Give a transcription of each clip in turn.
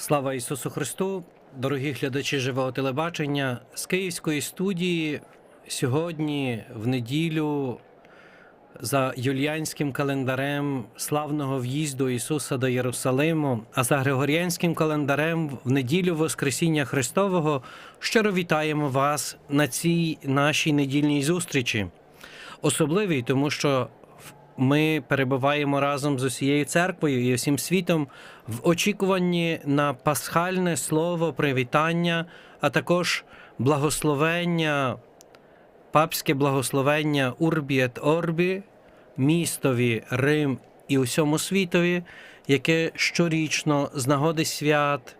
Слава Ісусу Христу, дорогі глядачі живого телебачення з Київської студії сьогодні, в неділю, за юліанським календарем славного в'їзду Ісуса до Єрусалиму, а за Григоріанським календарем в неділю Воскресіння Христового щиро вітаємо вас на цій нашій недільній зустрічі. Особливій, тому що ми перебуваємо разом з усією церквою і усім світом в очікуванні на пасхальне слово привітання, а також благословення, папське благословення Урбі ет Орбі, містові Рим і усьому світові, яке щорічно з нагоди свят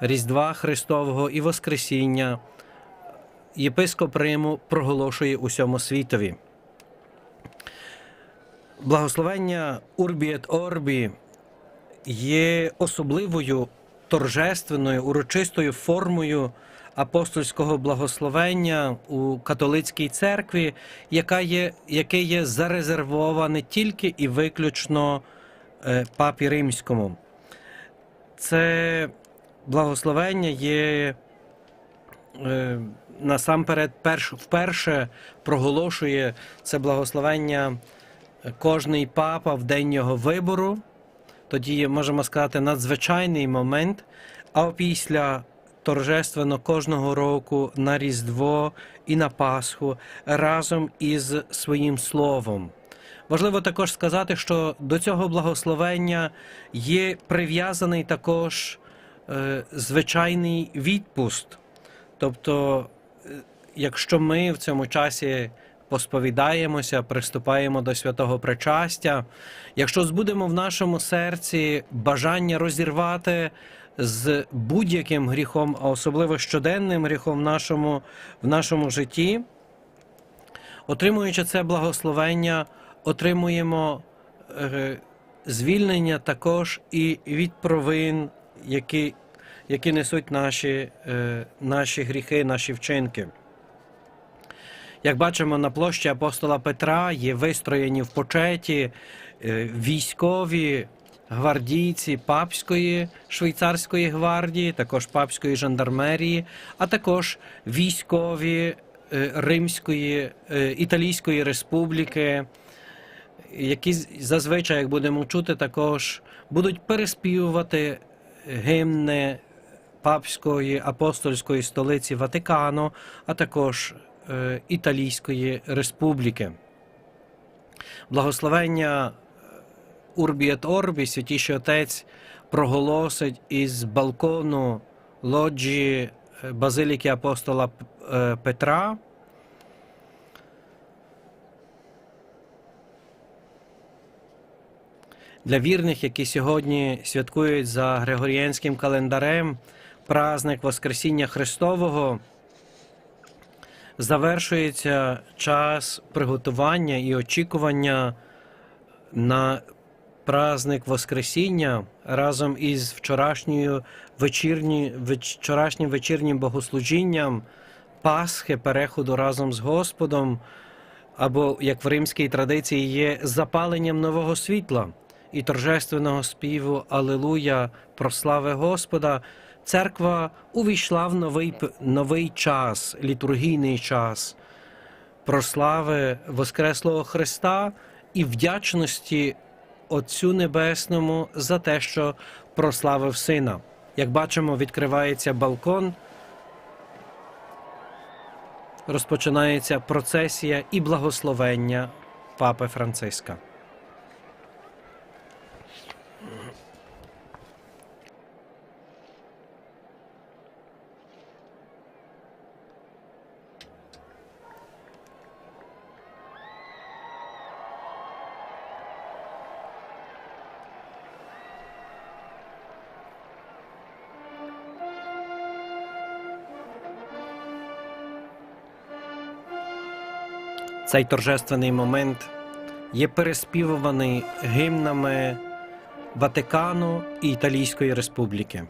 Різдва Христового і Воскресіння єпископ Риму проголошує усьому світові. Благословення Урбі ет Орбі є особливою торжественною, урочистою формою апостольського благословення у католицькій церкві, яка є, яке є зарезервоване тільки і виключно е, папі римському. Це благословення є е, насамперед перш, вперше проголошує це благословення кожний папа в день його вибору. Тоді можемо сказати, надзвичайний момент. А після торжественно кожного року на Різдво і на Пасху разом із своїм словом. Важливо також сказати, що до цього благословення є прив'язаний також е, звичайний відпуст. Тобто, е, якщо ми в цьому часі посповідаємося, приступаємо до святого причастя, якщо збудемо в нашому серці бажання розірвати з будь-яким гріхом, а особливо щоденним гріхом в нашому, в нашому житті, отримуючи це благословення, отримуємо е, звільнення також і від провин, які, які несуть наші, е, наші гріхи, наші вчинки. Як бачимо, на площі апостола Петра є вистроєні в почеті е, військові гвардійці папської швейцарської гвардії, також папської жандармерії, а також військові е, Римської е, Італійської республіки, які зазвичай, як будемо чути, також будуть переспівувати гімни папської апостольської столиці Ватикану, а також Італійської республіки. Благословення Урбі ет Орбі, святіший отець проголосить із балкону лоджії е, Базиліки апостола е, Петра. Для вірних, які сьогодні святкують за Григоріанським календарем праздник Воскресіння Христового, завершується час приготування і очікування на праздник Воскресіння разом із вчорашньою вечірні, вчорашнім вечірнім богослужінням Пасхи, переходу разом з Господом, або як в римській традиції є запаленням нового світла і торжественного співу Алелуя, прослави Господа. Церква увійшла в новий, новий час, літургійний час прослави Воскреслого Христа і вдячності Отцю Небесному за те, що прославив Сина. Як бачимо, відкривається балкон, розпочинається процесія і благословення Папи Франциска. Цей торжественний момент є переспівуваний гімнами Ватикану і Італійської Республіки.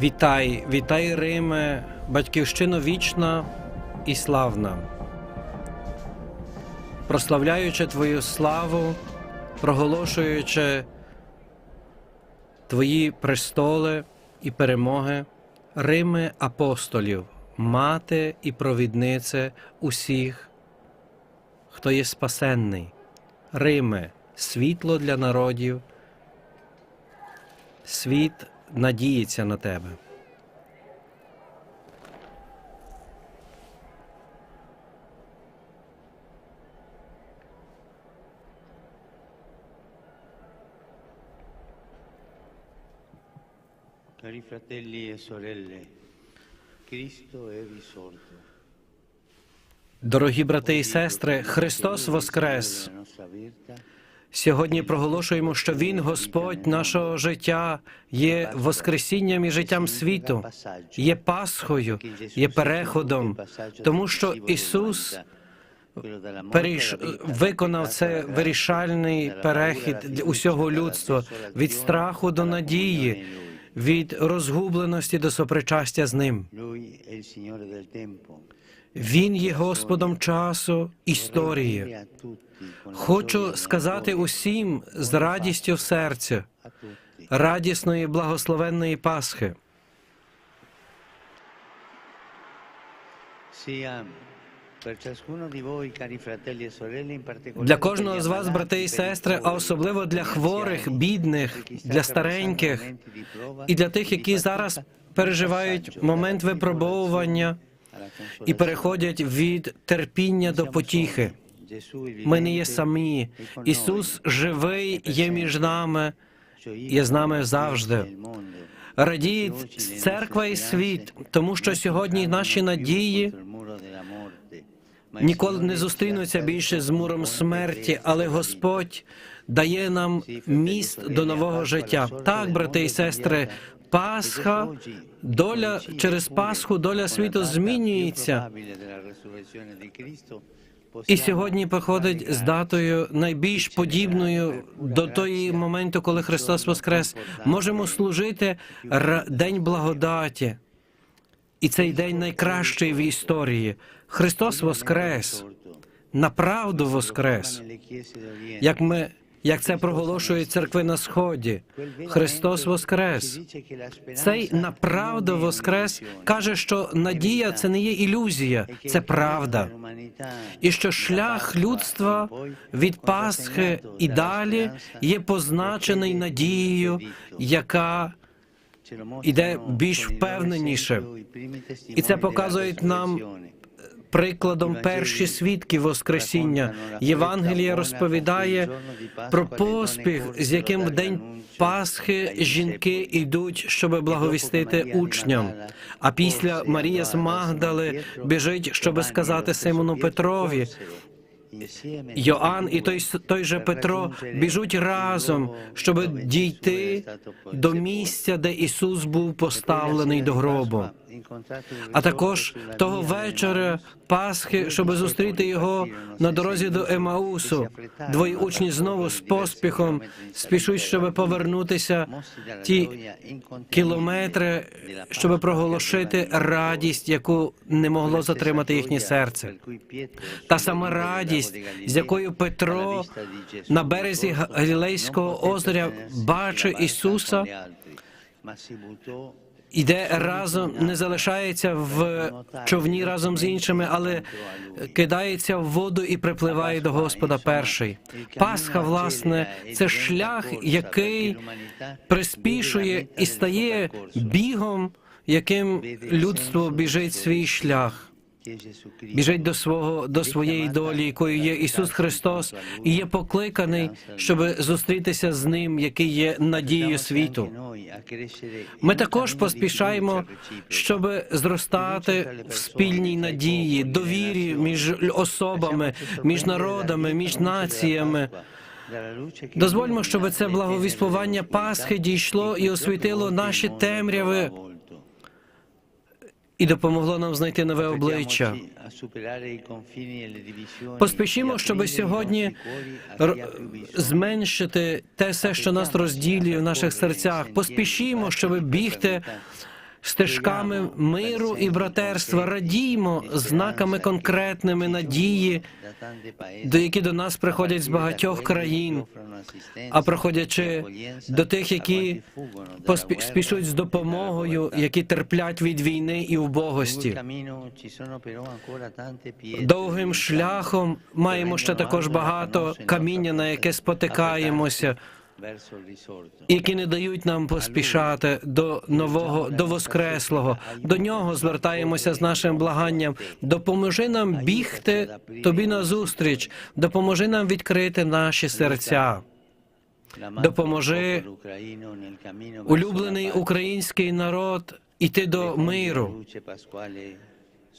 Вітай, вітай, Риме, батьківщино вічна і славна. Прославляючи Твою славу, проголошуючи Твої престоли і перемоги, Риме апостолів, мати і провіднице усіх, хто є спасенний, Риме, світло для народів, світ надіється на тебе. Cari fratelli e sorelle, Cristo è risorto. Дорогі брати і сестри, Христос Воскрес! Сьогодні проголошуємо, що Він, Господь нашого життя, є Воскресінням і життям світу, є Пасхою, є переходом, тому що Ісус перейш... виконав це вирішальний перехід для усього людства від страху до надії, від розгубленості до сопричастя з ним. Він є Господом часу, історії. Хочу сказати усім з радістю в серці, радісної благословенної Пасхи. Для кожного з вас, брати і сестри, а особливо для хворих, бідних, для стареньких і для e тих, які зараз переживають момент випробовування і переходять від терпіння до потіхи. Ми не є самі. e Ісус живий, є між нами. Є з нами завжди. Радіє церква і світ, тому що сьогодні наші надії ніколи не зустрінуться більше з муром смерті, але Господь дає нам міст до нового життя. Так, брати і сестри, Пасха, доля через Пасху, доля світу змінюється. І сьогодні приходить з датою найбільш подібною до того моменту, коли Христос Воскрес. Можемо служити День благодаті. І цей день найкращий в історії. Христос Воскрес, направду Воскрес. Як ми як це проголошують церкви на сході. Христос Воскрес. Цей направду Воскрес каже, що надія це не є ілюзія, це правда. І що шлях людства від Пасхи і далі є позначений надією, яка іде більш впевненіше. І це показують нам прикладом перші свідки Воскресіння. Євангелія розповідає про поспіх, з яким в день Пасхи жінки йдуть, щоб благовістити учням. А після Марія з Магдали біжить, щоб сказати Симону Петрові. Йоанн і той, той же Петро біжуть разом, щоб дійти до місця, де Ісус був поставлений до гробу. А також того вечора Пасхи, щоб зустріти його на дорозі до Емаусу. Двоє учні знову з поспіхом спішуть, щоб повернутися ті кілометри, щоб проголошити радість, яку не могло затримати їхнє серце. Та сама радість, з якою Петро на березі Галілейського озера бачить Ісуса, іде разом, не залишається в човні разом з іншими, але кидається в воду і припливає до Господа перший. Пасха, власне, це шлях, який приспішує і стає бігом, яким людство біжить свій шлях. Біжить до свого до своєї долі, якою є Ісус Христос, і є покликаний, щоб зустрітися з ним, який є надією світу. Ми також поспішаємо, щоб зростати в спільній надії, довірі між особами, між народами, між націями. Дозвольмо, щоб це благовіспування Пасхи дійшло і освітило наші темряви і допомогло нам знайти нове обличчя. Поспішімо, щоб сьогодні зменшити те все, що нас розділює в наших серцях. Поспішімо, щоб бігти стежками миру і братерства, радіймо знаками конкретними надії, до які до нас приходять з багатьох країн, а проходячи до тих, які спішуть з допомогою, які терплять від війни і убогості. Довгим шляхом маємо ще також багато каміння, на яке спотикаємося, які не дають нам поспішати до нового, до воскреслого. До нього звертаємося з нашим благанням. Допоможи нам бігти тобі назустріч, допоможи нам відкрити наші серця. Допоможи, Улюблений український народ іти до миру,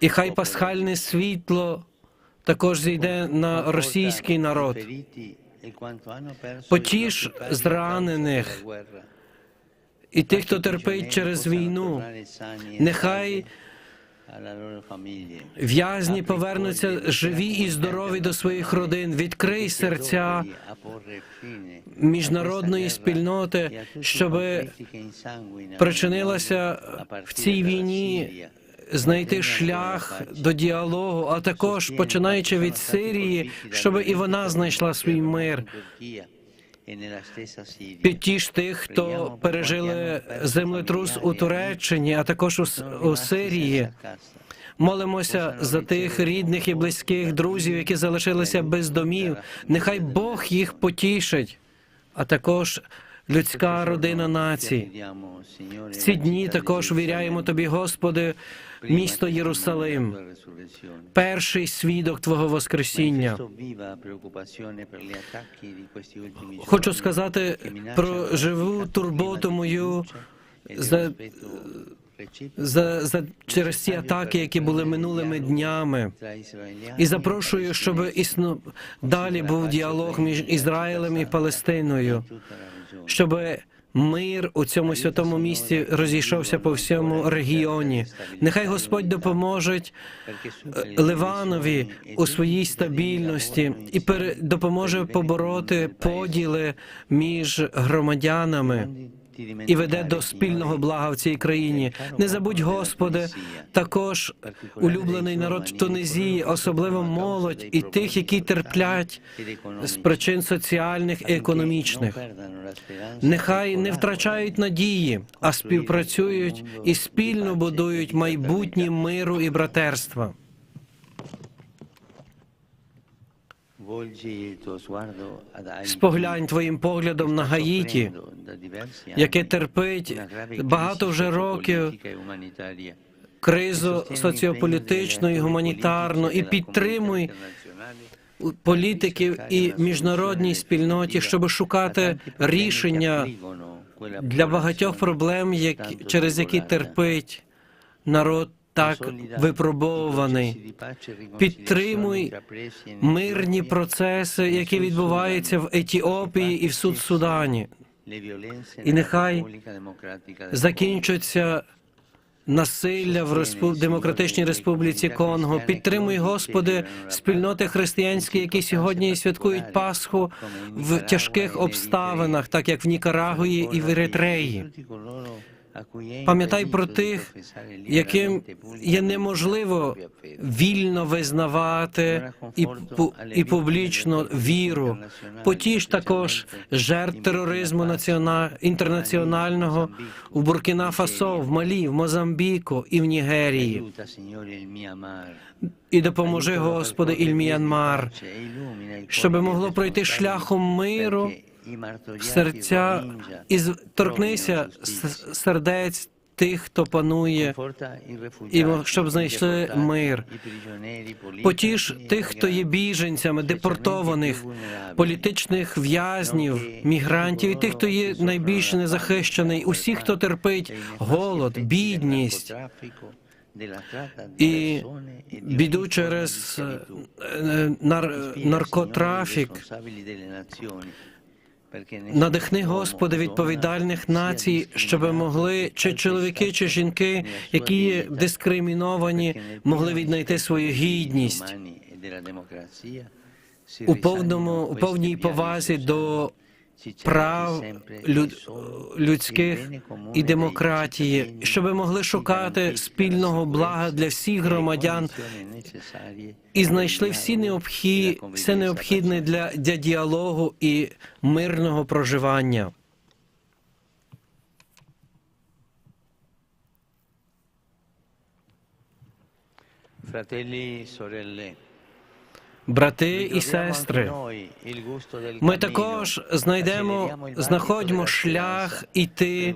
і хай пасхальне світло також зійде на російський народ. Потіш зранених І тих, хто терпить через війну, нехай в'язні повернуться живі і здорові до своїх родин. Відкрий серця міжнародної спільноти, щоб причинилася в цій війні знайти шлях до діалогу, а також починаючи від Сирії, щоб і вона знайшла свій мир. Підтіш тих, хто пережили землетрус у Туреччині, а також у, у Сирії. Молимося за тих рідних і близьких друзів, які залишилися без домів. Нехай Бог їх потішить, а також людська родина націй. В ці дні також віряємо тобі, Господи, місто Єрусалим, перший свідок Твого Воскресіння. Хочу сказати про живу турботу мою за, за, за через ці атаки, які були минулими днями. І запрошую, щоб існу далі був діалог між Ізраїлем і Палестиною, щоб мир у цьому святому місті розійшовся по всьому регіоні. Нехай Господь допоможе е, Ливанові у своїй стабільності і допоможе побороти поділи між громадянами і веде до спільного блага в цій країні. Не забудь, Господи, також улюблений народ в Тунезії, особливо молодь і тих, які терплять з причин соціальних і економічних. Нехай не втрачають надії, а співпрацюють і спільно будують майбутнє миру і братерства. Споглянь твоїм поглядом на Гаїті, яке терпить багато вже років кризу соціополітичну і гуманітарну, і підтримуй політиків і міжнародній спільноті, щоб шукати рішення для багатьох проблем, через які терпить народ так випробовуваний. Підтримуй мирні процеси, які відбуваються в Етіопії і в Суд-Судані. І нехай Закінчуться насилля в Респу... Демократичній Республіці Конго. Підтримуй, Господи, спільноти християнські, які сьогодні святкують Пасху в тяжких обставинах, так як в Нікарагуї і в Еритреї. Пам'ятай про тих, яким є неможливо вільно визнавати і, і публічно віру. Потіш також жертв тероризму націона... інтернаціонального в Буркіна Фасо, в Малі, в Мозамбіку і в Нігерії. І допоможи, Господи, і Мyanmar, щоб могло пройти шляхом миру серця і торкнися сердець тих, хто панує, і щоб знайшли мир. Потіш тих, хто є біженцями, депортованих, політичних в'язнів, мігрантів, і тих, хто є найбільш незахищений, усіх, хто терпить голод, бідність і біду через е, е, нар, наркотрафік. Надихни, Господи, відповідальних націй, щоби могли чи чоловіки, чи жінки, які є дискриміновані, могли віднайти свою гідність. У повному у повній повазі до прав люд, людських і демократії, щоб могли шукати спільного блага для всіх громадян і знайшли всі необхі, все необхідне для, для діалогу і мирного проживання. Fratelli, sorelle, Брати і сестри, ми також знайдемо, знаходимо шлях іти,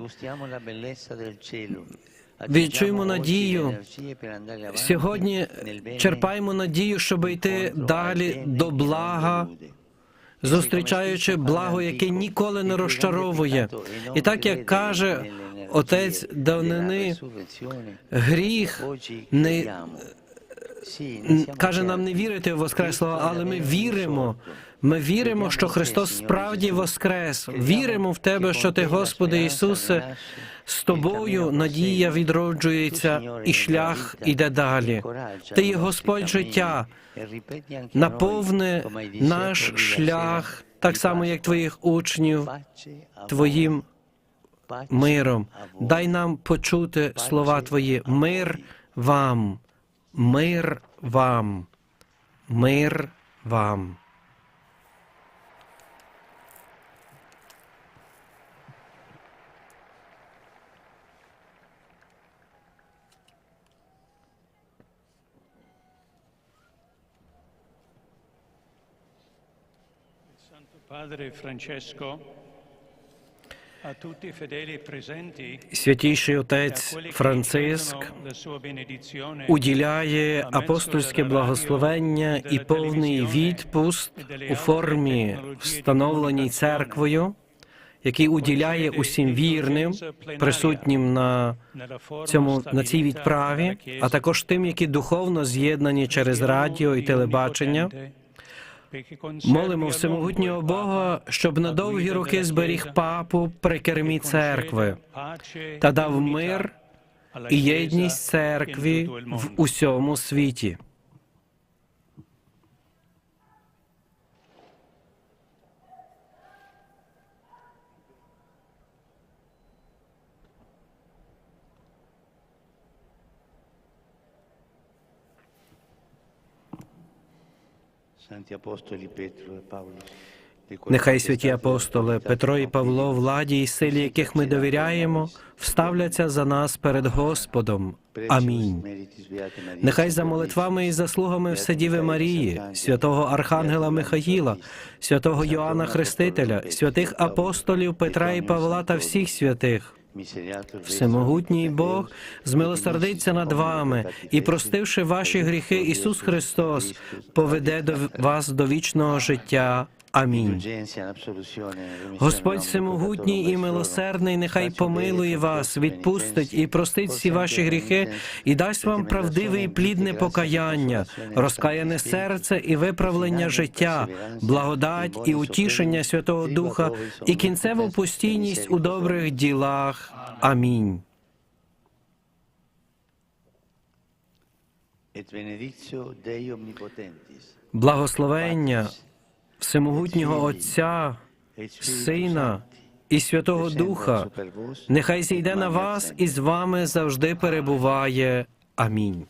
відчуємо надію. Сьогодні черпаємо надію, щоб йти далі до блага, зустрічаючи благо, яке ніколи не розчаровує. І так як каже отець давнини, гріх не каже нам не вірити в Воскреслого, але ми віримо. Ми віримо, що Христос справді воскрес. Віримо в Тебе, що Ти, Господи Ісусе, з тобою надія відроджується і шлях іде далі. Ти є Господь життя, наповни наш шлях, так само як твоїх учнів, Твоїм миром. Дай нам почути слова Твої. Мир вам, мир вам, мир вам. Padre Francesco, Святійший e отець Франциск уділяє апостольське благословення і повний відпуст у формі, встановленій церквою, який уділяє усім вірним, присутнім на цьому на цій відправі, а також тим, які духовно з'єднані через радіо і телебачення. Молимо всемогутнього Бога, щоб на довгі роки зберіг папу при кермі церкви та дав мир і єдність церкві в усьому світі. Нехай святі апостоли Петро і Павло, владі і силі, яких ми довіряємо, вставляться за нас перед Господом. Амінь. Нехай за молитвами і заслугами Вседіви Марії, святого Архангела Михаїла, святого Йоанна Хрестителя, святих апостолів Петра і Павла та всіх святих. Всемогутній Бог змилосердиться над вами і, простивши ваші гріхи, Ісус Христос поведе до вас до вічного життя. Амінь. Господь всемогутній і милосердний, нехай помилує вас, відпустить і простить всі ваші гріхи, і дасть вам правдиве і плідне покаяння, розкаяне серце і виправлення життя, благодать і утішення Святого Духа, і кінцеву постійність у добрих ділах. Амінь. Благословення Всемогутнього Отця, Сина і Святого Духа, нехай зійде на вас і з вами завжди перебуває. Амінь.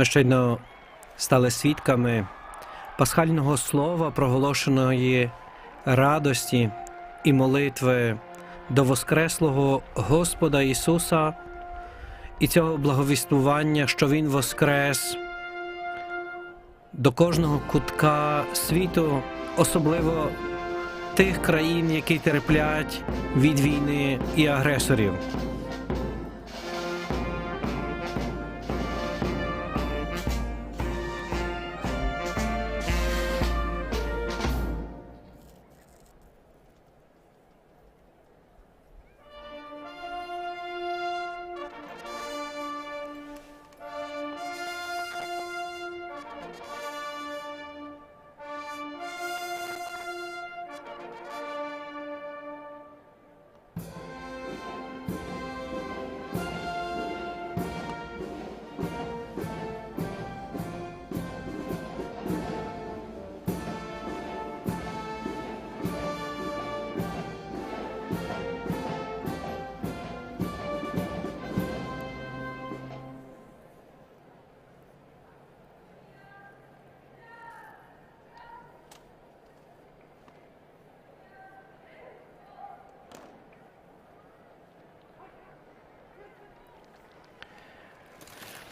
Ми щойно стали свідками пасхального слова, проголошеної радості і молитви до Воскреслого Господа Ісуса і цього благовіствування, що Він воскрес до кожного кутка світу, особливо тих країн, які терплять від війни і агресорів.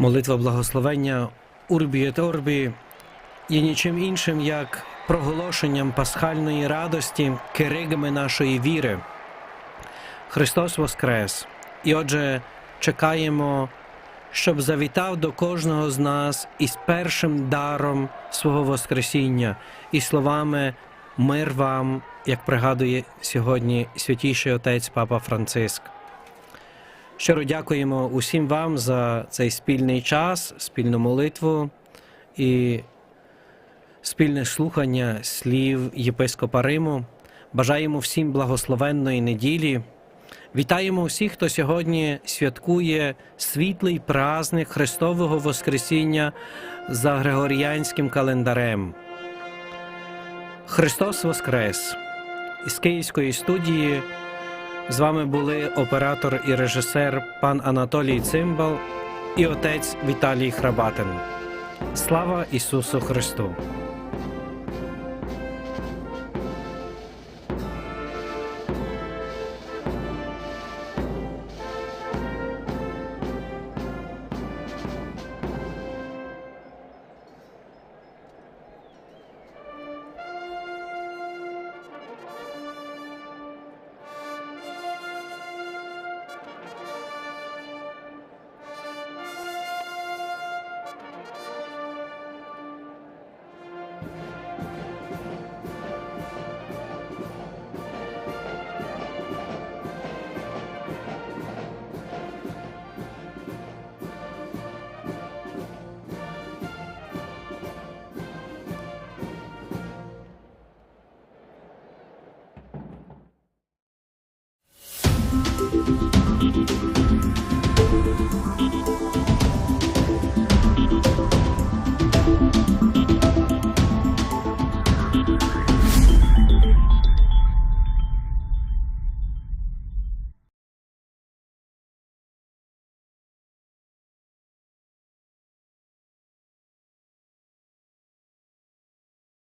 Молитва благословення Урбі et Орбі є нічим іншим, як проголошенням пасхальної радості, керигами нашої віри. Христос Воскрес! І отже, чекаємо, щоб завітав до кожного з нас із першим даром свого Воскресіння і словами Мир вам, як пригадує сьогодні святіший отець Папа Франциск. Щиро дякуємо усім вам за цей спільний час, спільну молитву і спільне слухання слів єпископа Риму. Бажаємо всім благословенної неділі. Вітаємо всіх, хто сьогодні святкує світлий праздник Христового Воскресіння за Григоріанським календарем. Христос Воскрес! Із Київської студії з вами були оператор і режисер пан Анатолій Цимбал і отець Віталій Храбатин. Слава Ісусу Христу!